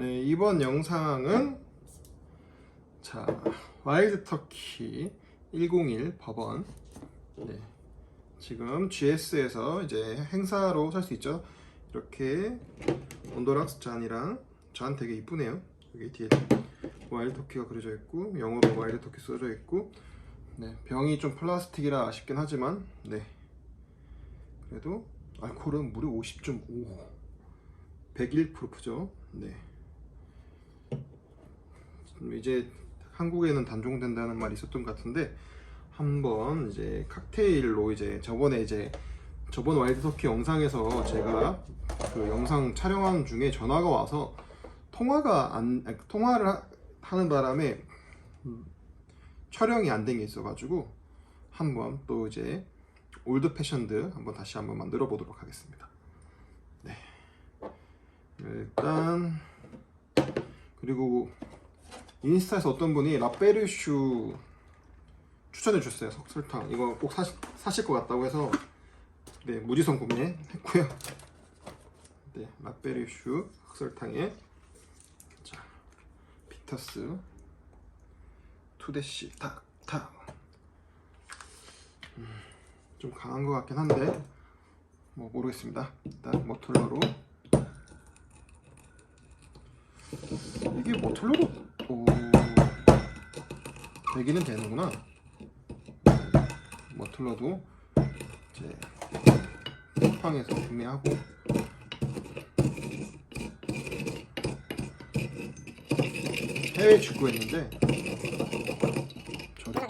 네, 이번 영상은 자 와일드 터키 101 법원 네, 지금 GS에서 이제 행사로 살 수 있죠. 이렇게 온도락스 잔이랑 잔 되게 이쁘네요. 여기 뒤에 와일드 터키가 그려져 있고 영어로 와일드 터키 써져 있고 네, 병이 좀 플라스틱이라 아쉽긴 하지만 네 그래도 알코올은 무려 50.5 101 프로프죠. 네. 이제 한국에는 단종된다는 말이 있었던 것 같은데 한번 이제 칵테일로 이제 저번에 이제 저번 와일드 터키 영상에서 제가 그 영상 촬영하는 중에 전화가 와서 통화가 안 아니, 통화를 하- 하는 바람에 음, 촬영이 안 된 게 있어가지고 한번 또 이제 올드 패션드 한번 다시 한번 만들어 보도록 하겠습니다. 네. 일단 그리고 인스타에서 어떤 분이 라페르슈 추천해 주셨어요 석설탕. 이거 꼭 사시, 사실 것 같다고 해서 네 무지성 구매했고요. 네 라페르슈 흑설탕에 자 비터스 투데시 탁탁. 음, 좀 강한 것 같긴 한데 뭐 모르겠습니다. 일단 모틀러로. 이게 모틀러로 오 되기는 되는구나. 모틀러도 이제 쿠팡에서 구매하고. 해외 직구했는데 저도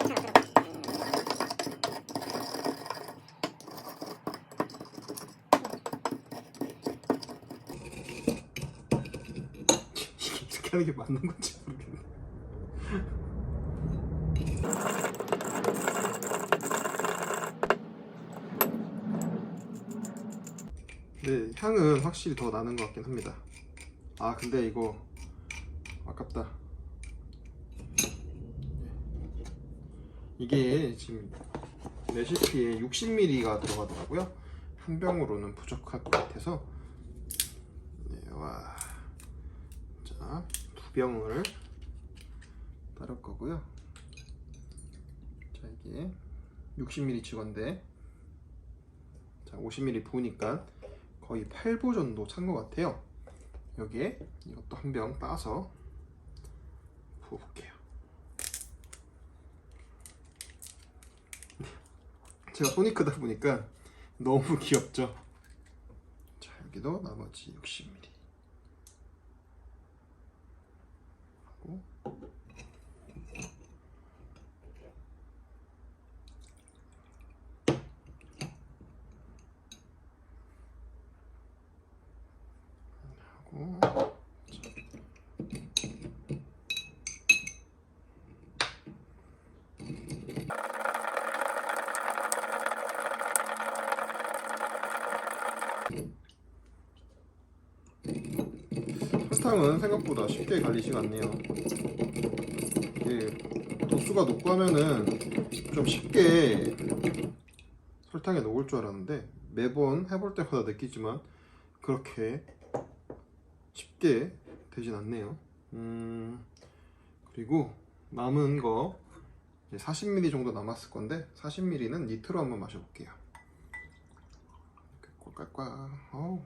이렇게 하는 게 맞는 건지 모르겠네. 네, 향은 확실히 더 나는 것 같긴 합니다. 아, 근데 이거 아깝다. 이게 지금 레시피에 60ml가 들어가더라고요. 한 병으로는 부족할 것 같아서 네, 와. 자, 두 병을 따를 거고요. 자, 이게 60ml 치건데 자, 50ml 부으니까 거의 8부 정도 찬 것 같아요. 여기에 이것도 한 병 따서 부어볼게요. 제가 손이 크다 보니까 너무 귀엽죠? 자, 여기도 나머지 60ml. 설탕은 생각보다 쉽게 갈리지가 않네요. 이게 도수가 높고 하면은 좀 쉽게 설탕에 녹을 줄 알았는데 매번 해볼 때마다 느끼지만 그렇게 쉽게 되진 않네요. 음, 그리고 남은 거 이제 40ml 정도 남았을 건데 40ml는 니트로 한번 마셔볼게요. 꼴깍꼴. 어우,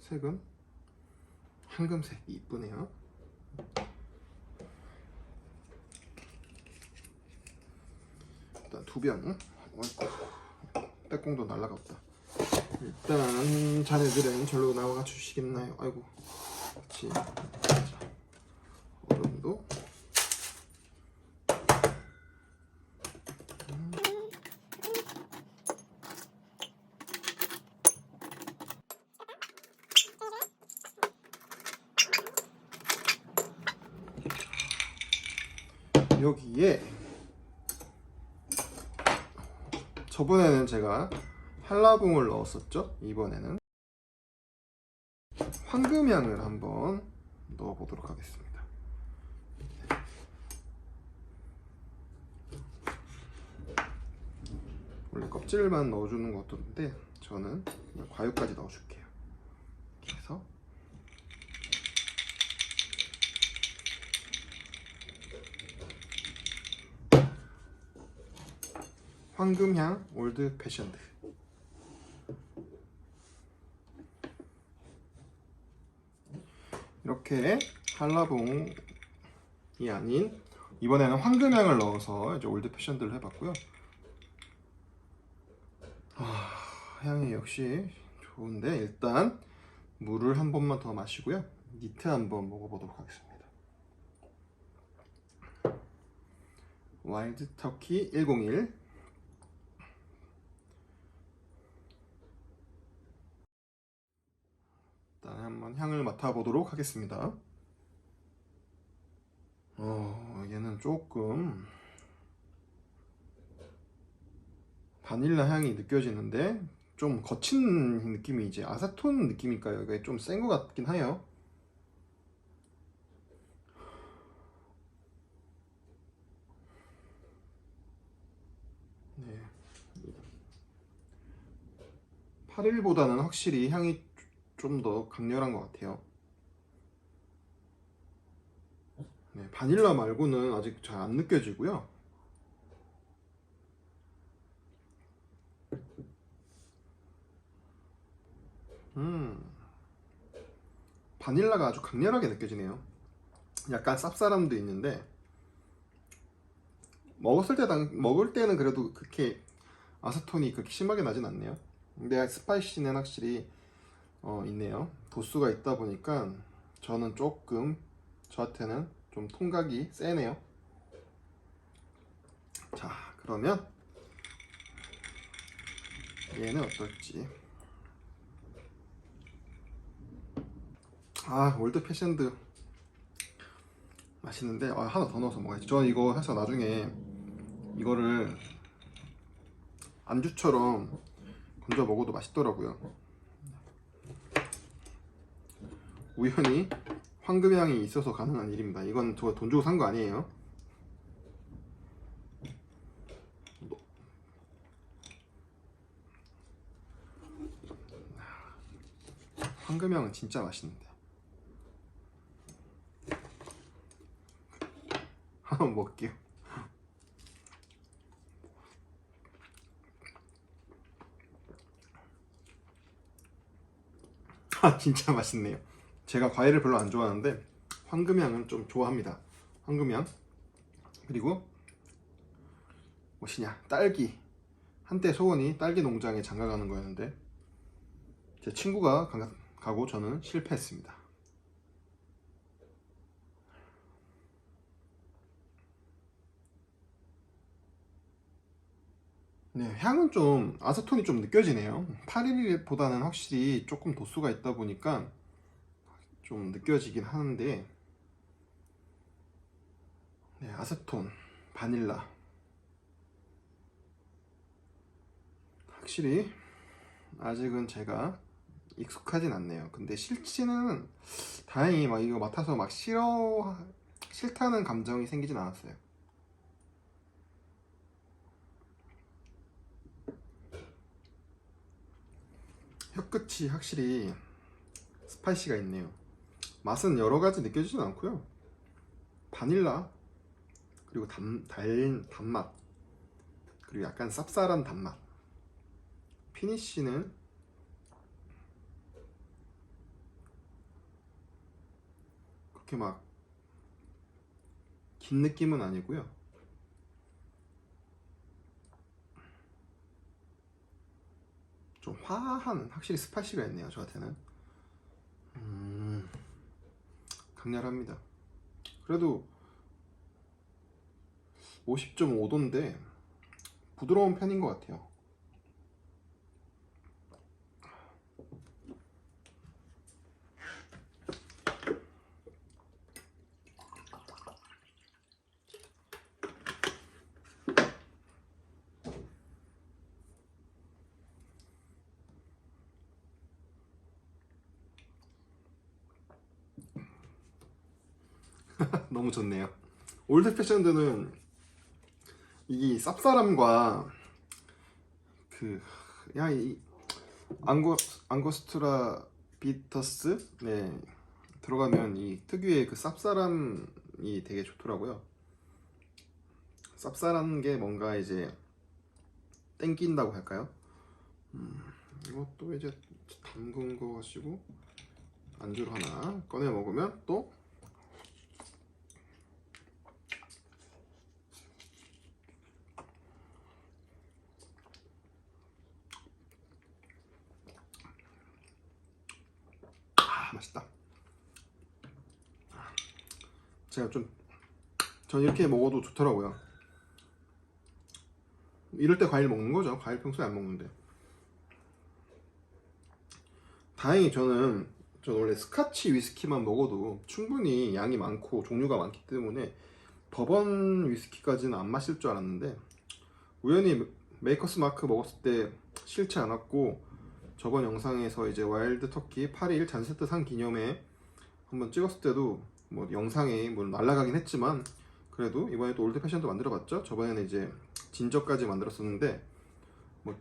색은 황금색 이쁘네요. 일단 두 병. 어이구, 빼공도 날라갔다. 일단 자네들은 절로 나와 주시겠나요? 아이고, 그렇지. 자, 얼음도. 음. 여기에 저번에는 제가 한라봉을 넣었었죠. 이번에는 황금향을 한번 넣어보도록 하겠습니다. 원래 껍질만 넣어주는 것도 있는데 저는 과육까지 넣어줄게요. 이렇게 해서 황금향 올드 패션드. 이렇게 한라봉이 아닌 이번에는 황금향을 넣어서 이제 올드 패션드를 해봤고요. 아, 향이 역시 좋은데 일단 물을 한 번만 더 마시고요. 니트 한번 먹어보도록 하겠습니다. 와일드 터키 101 일단 향을 맡아보도록 하겠습니다. 어, 얘는 조금 바닐라 향이 느껴지는데 좀 거친 느낌이 이제 아세톤 느낌일까요? 이게 좀 센 것 같긴 해요. 네. 8일보다는 확실히 향이 좀 더 강렬한 것 같아요. 네, 바닐라 말고는 아직 잘 안 느껴지고요. 음, 바닐라가 아주 강렬하게 느껴지네요. 약간 쌉싸름도 있는데 먹었을 때 당, 먹을 때는 그래도 그렇게 아세톤이 그렇게 심하게 나진 않네요. 근데 스파이시는 확실히 어, 있네요. 도수가 있다 보니까 저는 조금 저한테는 좀 통각이 세네요. 자, 그러면 얘는 어떨지. 아, 올드 패션드 맛있는데 아, 하나 더 넣어서 먹어야지. 저 이거 해서 나중에 이거를 안주처럼 건져 먹어도 맛있더라고요. 우연히 황금향이 있어서 가능한 일입니다. 이건 저 돈 주고 산 거 아니에요. 황금향은 진짜 맛있는데. 한번 먹을게요. 아 진짜 맛있네요. 제가 과일을 별로 안 좋아하는데 황금향은 좀 좋아합니다. 황금향 그리고 무엇이냐 딸기 한때 소원이 딸기 농장에 장가가는 거였는데 제 친구가 가- 가고 저는 실패했습니다. 네, 향은 좀 아세톤이 좀 느껴지네요. 8일보다는 확실히 조금 도수가 있다 보니까 좀 느껴지긴 하는데 네, 아세톤, 바닐라 확실히 아직은 제가 익숙하진 않네요. 근데 싫지는 다행히 막 이거 맡아서 막 싫어 싫다는 감정이 생기진 않았어요. 혀끝이 확실히 스파이시가 있네요. 맛은 여러 가지 느껴지진 않고요. 바닐라 그리고 단, 달, 단맛 그리고 약간 쌉쌀한 단맛 피니쉬는 그렇게 막 긴 느낌은 아니고요. 좀 화한 확실히 스파이시가 있네요 저한테는 음, 강렬합니다. 그래도 50.5도인데 부드러운 편인 것 같아요 너무 좋네요 올드 패션드는 이 쌉싸람과 그 그야이 앙고 앙고스트라 비터스 네 들어가면 이 특유의 그 쌉싸람이 되게 좋더라고요. 쌉쌀한 게 뭔가 이제 땡긴다고 할까요? 음, 이것도 이제 담근 거 가지고 안주로 하나 꺼내 먹으면 또 아, 맛있다. 제가 좀, 전 이렇게 먹어도 좋더라고요. 이럴 때 과일 먹는 거죠. 과일 평소에 안 먹는데. 다행히 저는, 저 원래 스카치 위스키만 먹어도 충분히 양이 많고 종류가 많기 때문에 버번 위스키까지는 안 마실 줄 알았는데, 우연히 메이커스 마크 먹었을 때 싫지 않았고, 저번 영상에서 이제 와일드 터키 8일 잔세트 상 기념에 한번 찍었을 때도 뭐 영상이 물론 날라가긴 했지만 그래도 이번에 또 올드 패션도 만들어봤죠. 저번에는 이제 진저까지 만들었었는데 뭐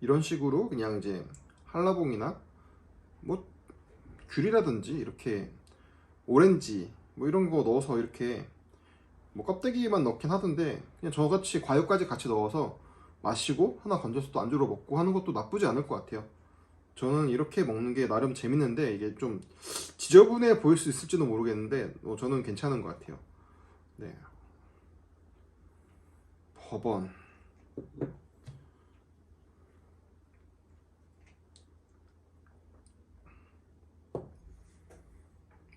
이런 식으로 그냥 이제 한라봉이나 뭐 귤이라든지 이렇게 오렌지 뭐 이런 거 넣어서 이렇게 뭐 껍데기만 넣긴 하던데 그냥 저같이 과육까지 같이 넣어서 마시고 하나 건져서 또 안주로 먹고 하는 것도 나쁘지 않을 것 같아요. 저는 이렇게 먹는 게 나름 재밌는데 이게 좀 지저분해 보일 수 있을지도 모르겠는데 어, 저는 괜찮은 것 같아요. 네. 버번.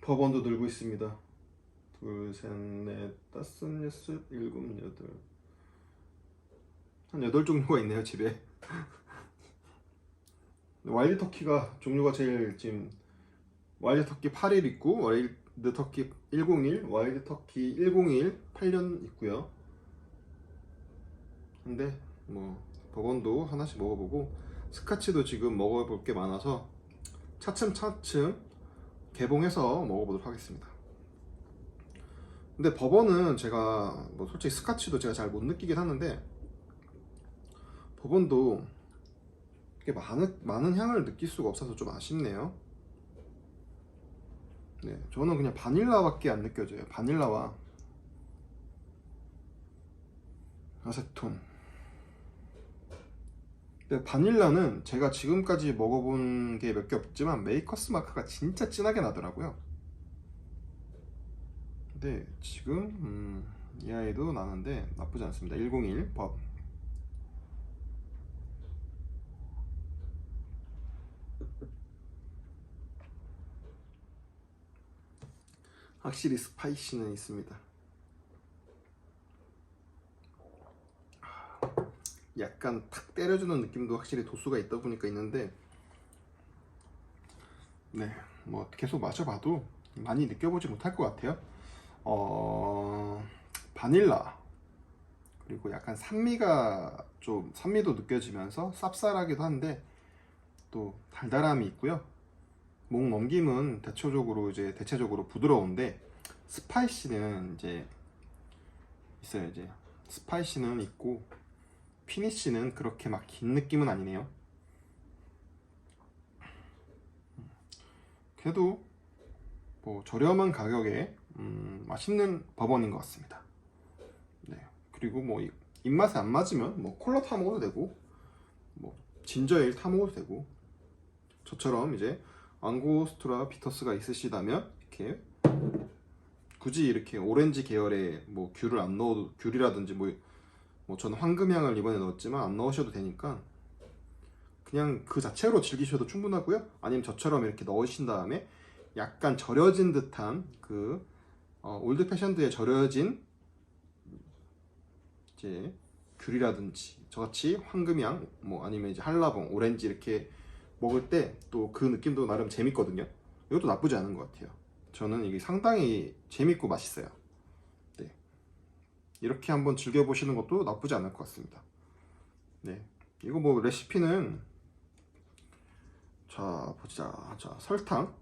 버번도 늘고 있습니다. 둘, 셋, 넷, 다섯, 여섯, 일곱, 여덟. 한 여덟 종류가 있네요 집에. 와일드 터키가 종류가 제일 지금 와일드 터키 8일 있고 와일드 터키 101, 와일드 터키 101 8년 있고요. 근데 뭐 버번도 하나씩 먹어보고 스카치도 지금 먹어볼 게 많아서 차츰차츰 개봉해서 먹어보도록 하겠습니다. 근데 버번은 제가 뭐 솔직히 스카치도 제가 잘 못 느끼긴 하는데 버번도 이렇게 많은, 많은 향을 느낄 수가 없어서 좀 아쉽네요. 네, 저는 그냥 바닐라밖에 안 느껴져요. 바닐라와 아세톤. 근데 바닐라는 제가 지금까지 먹어본 게 몇 개 없지만 메이커스 마크가 진짜 진하게 나더라고요. 근데 지금 음, 이 아이도 나는데 나쁘지 않습니다. 101 법. 확실히 스파이시는 있습니다. 약간 탁 때려주는 느낌도 확실히 도수가 있다 보니까 있는데, 네, 뭐 계속 마셔봐도 많이 느껴보지 못할 것 같아요. 어, 바닐라 그리고 약간 산미가 좀 산미도 느껴지면서 쌉쌀하기도 한데 또 달달함이 있고요. 목 넘김은 대체적으로 이제 대체적으로 부드러운데 스파이시는 이제 있어요 이제 스파이시는 있고 피니쉬는 그렇게 막 긴 느낌은 아니네요. 그래도 뭐 저렴한 가격에 음, 맛있는 버번인 것 같습니다. 네 그리고 뭐 이- 입맛에 안 맞으면 뭐 콜라 타 먹어도 되고 뭐 진저에일 타 먹어도 되고 저처럼 이제 앙고스트라 비터스가 있으시다면 이렇게 굳이 이렇게 오렌지 계열의 뭐 귤을 안 넣어도 귤이라든지 뭐, 뭐 저는 황금향을 이번에 넣었지만 안 넣으셔도 되니까 그냥 그 자체로 즐기셔도 충분하고요. 아니면 저처럼 이렇게 넣으신 다음에 약간 절여진 듯한 그 어, 올드 패션드에 절여진 이제 귤이라든지 저같이 황금향 뭐 아니면 이제 한라봉 오렌지 이렇게 먹을 때 또 그 느낌도 나름 재밌거든요. 이것도 나쁘지 않은 것 같아요. 저는 이게 상당히 재밌고 맛있어요. 네. 이렇게 한번 즐겨보시는 것도 나쁘지 않을 것 같습니다. 네. 이거 뭐 레시피는 자, 보자. 자, 설탕.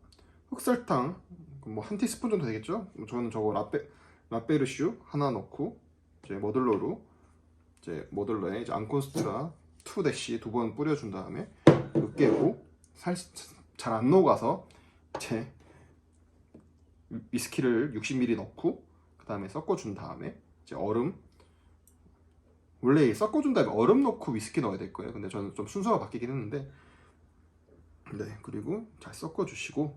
흑설탕. 뭐 한 티스푼 정도 되겠죠? 저는 저거 라페, 라페르슈 하나 넣고, 이제 머들러로, 이제 머들러에 이제 앙콘스트라 투 대시 두 번 뿌려준 다음에 으깨고 잘안 녹아서 제 위스키를 60ml 넣고 그 다음에 섞어준 다음에 이제 얼음 원래 이 섞어준 다음에 얼음 넣고 위스키 넣어야 될 거예요. 근데 저는 좀 순서가 바뀌긴 했는데 네 그리고 잘 섞어주시고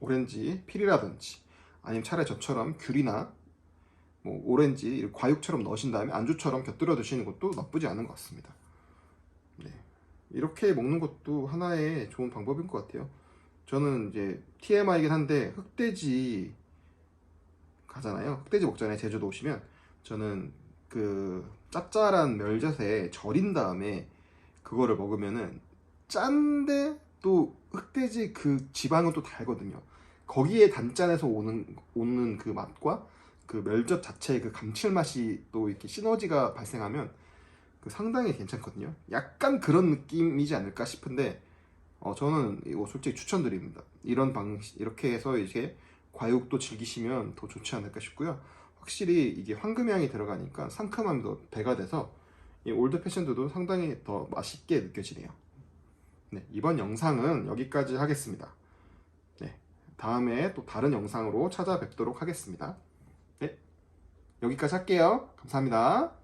오렌지 필이라든지 아니면 차라리 저처럼 귤이나 뭐 오렌지 과육처럼 넣으신 다음에 안주처럼 곁들여 드시는 것도 나쁘지 않은 것 같습니다. 네 이렇게 먹는 것도 하나의 좋은 방법인 것 같아요. 저는 이제 TMI이긴 한데 흑돼지 가잖아요. 흑돼지 먹잖아요. 제주도 오시면 저는 그 짭짤한 멸젓에 절인 다음에 그거를 먹으면은 짠데 또 흑돼지 그 지방은 또 달거든요. 거기에 단짠에서 오는 오는 그 맛과 그 멸젓 자체의 그 감칠맛이 또 이렇게 시너지가 발생하면 그 상당히 괜찮거든요. 약간 그런 느낌이지 않을까 싶은데 어, 저는 이거 솔직히 추천드립니다. 이런 방식 이렇게 해서 이제 과육도 즐기시면 더 좋지 않을까 싶고요. 확실히 이게 황금향이 들어가니까 상큼함이 더 배가 돼서 이 올드 패션드도 상당히 더 맛있게 느껴지네요. 네, 이번 영상은 여기까지 하겠습니다. 네, 다음에 또 다른 영상으로 찾아뵙도록 하겠습니다. 네, 여기까지 할게요. 감사합니다.